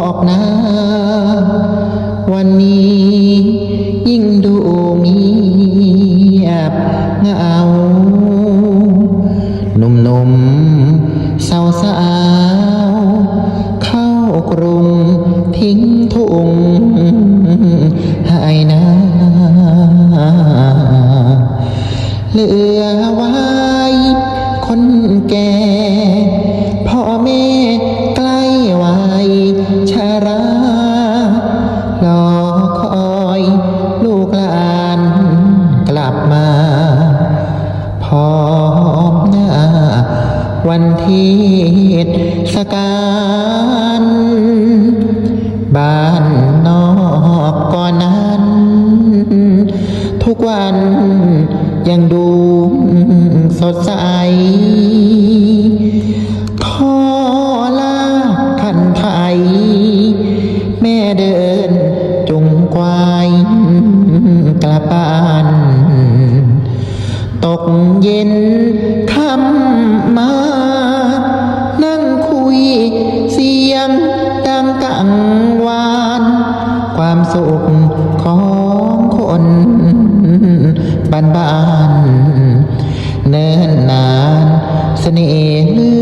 อกนาวันนี้ยิ่งดูเงียบเหงาหนุ่มๆสาวสเข้ากรุงทิ้งทุ่งหายนาเหลือว่า วันที่สการบ้านนอกก่อนนั้น ทุกวันยังดูสดใสพ่อลาขันไทยแม่เดิน กเย็นค่ำมา นั่งคุยเสียงดังกังวาน ความสุขของคนบ้านบ้านเนิ่นนานเสน่ห์เลื